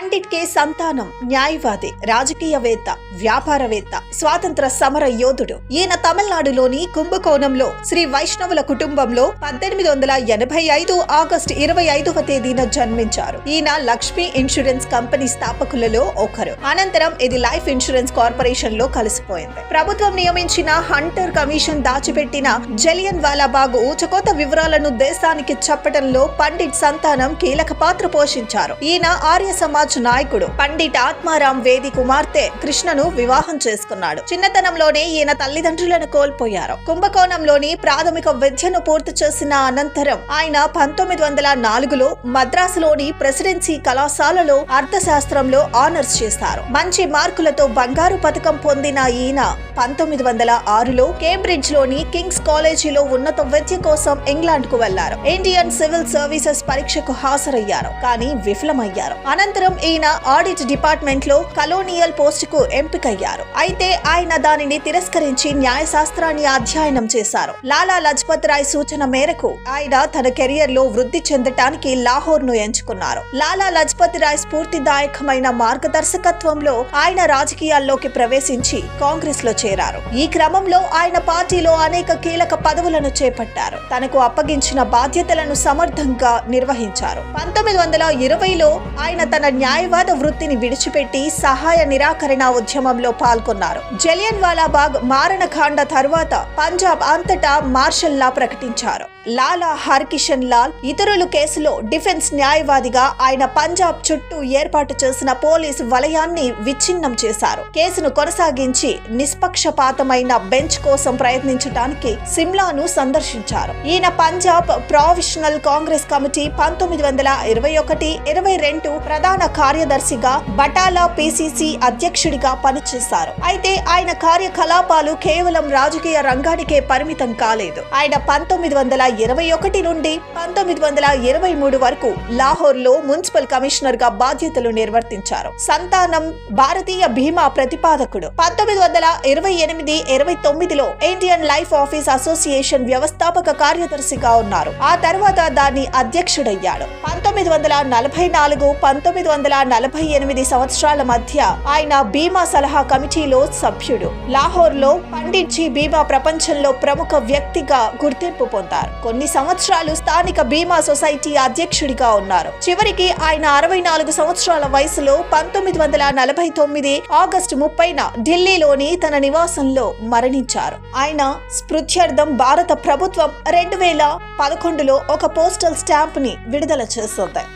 పండిట్ కే సంతానం న్యాయవాది రాజకీయవేత్త వ్యాపారవేత్త స్వాతంత్ర సమర యోధుడు. ఈయన తమిళనాడులోని కుంభకోణంలో శ్రీ వైష్ణవుల కుటుంబంలో పద్దెనిమిది వందల ఎనభై ఐదు ఆగస్టు ఇరవై ఐదవ తేదీన జన్మించారు. ఈయన లక్ష్మీ ఇన్సూరెన్స్ కంపెనీ స్థాపకులలో ఒకరు. అనంతరం ఇది లైఫ్ ఇన్సూరెన్స్ కార్పొరేషన్లో కలిసిపోయింది. ప్రభుత్వం నియమించిన హంటర్ కమిషన్ దాచిపెట్టిన జలియన్ వాలాబాగ్ ఊచకోత వివరాలను దేశానికి చెప్పడంలో పండిట్ సంతానం కీలక పాత్ర పోషించారు. ఈయన ఆర్య సమాజ్ నాయకుడు పండిట్ ఆత్మారాం వేది కుమార్తె కృష్ణను వివాహం చేసుకున్నాడు. చిన్నతనంలోనే ఈయన తల్లిదండ్రులను కోల్పోయారు. కుంభకోణంలోని ప్రాథమిక విద్యను పూర్తి చేసిన అనంతరం ఆయన పంతొమ్మిది వందల నాలుగులో మద్రాసులోని ప్రెసిడెన్సీ కళాశాలలో అర్థశాస్త్రంలో ఆనర్స్ చేస్తారు. మంచి మార్కులతో బంగారు పథకం పొందిన ఈయన పంతొమ్మిది వందల ఆరులో కేంబ్రిడ్జ్లోని కింగ్స్ కాలేజీలో ఉన్నత విద్య కోసం ఇంగ్లాండ్కు వెళ్ళారు. ఇండియన్ సివిల్ సర్వీసెస్ పరీక్షకు హాజరయ్యారు. కానీ విఫలమయ్యారు. అనంతరం ఈయన ఆడిట్ డిపార్ట్మెంట్లో కలోనియల్ పోస్ట్కు ఎంపికయ్యారు. అయితే ఆయన దానిని తిరస్కరించి న్యాయశాస్త్రాన్ని అధ్యయనం చేశారు. లాలా లజ్పత్ రాయ్ సూచన మేరకు ఆయన తన కెరియర్లో వృద్ధి చెందటానికి లాహోర్ను ఎంచుకున్నారు. లాలా లజ్పత్ రాయ్ స్ఫూర్తిదాయకమైన మార్గదర్శకత్వంలో ఆయన రాజకీయాల్లోకి ప్రవేశించి కాంగ్రెస్లో చేరారు. ఈ క్రమంలో ఆయన పార్టీలో అనేక కీలక పదవులను చేపట్టారు. తనకు అప్పగించిన బాధ్యతలను సమర్థంగా నిర్వహించారు. పంతొమ్మిది వందల ఇరవైలో ఆయన తన న్యాయవాద వృత్తిని విడిచిపెట్టి సహాయ నిరాకరణ ఉద్యమంలో పాల్గొన్నారు. జలియన్ వాలాబాగ్ మారణకాండ తర్వాత పంజాబ్ అంతటా మార్షల్లా ప్రకటించారు. లాలా హర్కిషన్ లాల్ ఇతరులు కేసులో డిఫెన్స్ న్యాయవాదిగా ఆయన పంజాబ్ చుట్టూ ఏర్పాటు చేసిన పోలీసు వలయాన్ని విచ్ఛిన్నం చేశారు. కేసును కొనసాగించి నిష్పక్షపాతమైన బెంచ్ కోసం ప్రయత్నించడానికి సిమ్లాను సందర్శించారు. ఈయన పంజాబ్ ప్రావిషనల్ కాంగ్రెస్ కమిటీ పంతొమ్మిది వందల ఇరవై ఒకటి ఇరవై రెండు ప్రధాన కార్యదర్శిగా బటాలా పిసిసి అధ్యక్షుడిగా పనిచేశారు. అయితే ఆయన కార్యకలాపాలు కేవలం రాజకీయ రంగానికే పరిమితం కాలేదు. ఆయన పంతొమ్మిది వందల ఇరవై ఒకటి నుండి పంతొమ్మిది వందల ఇరవై మూడు వరకు లాహోర్లో మున్సిపల్ కమిషనర్గా బాధ్యతలు నిర్వర్తించారు. సంతానం భారతీయ బీమా ప్రతిపాదకుడు. పంతొమ్మిది వందల ఇరవై ఎనిమిది ఇరవై తొమ్మిదిలో ఇండియన్ లైఫ్ ఆఫీస్ అసోసియేషన్ వ్యవస్థాపక కార్యదర్శిగా ఉన్నారు. ఆ తర్వాత దాని అధ్యక్షుడయ్యాడు. పంతొమ్మిది వందల నలభై నాలుగు పంతొమ్మిది వందల నలభై ఎనిమిది సంవత్సరాల మధ్య ఆయన బీమా సలహా కమిటీలో సభ్యుడు. లాహోర్లో జీ బీమా ప్రపంచంలో ప్రముఖ వ్యక్తిగా గుర్తింపు పొందారు. కొన్ని సంవత్సరాలు స్థానిక బీమా సొసైటీ అధ్యక్షుడిగా ఉన్నారు. చివరికి ఆయన అరవై నాలుగు సంవత్సరాల వయసులో పంతొమ్మిది వందల నలభై తొమ్మిది ఆగస్టు ముప్పైన ఢిల్లీలోని తన నివాసంలో మరణించారు. ఆయన స్మృత్యర్థం భారత ప్రభుత్వం రెండు వేల పదకొండులో ఒక పోస్టల్ స్టాంప్ని విడుదల చేస్తుంది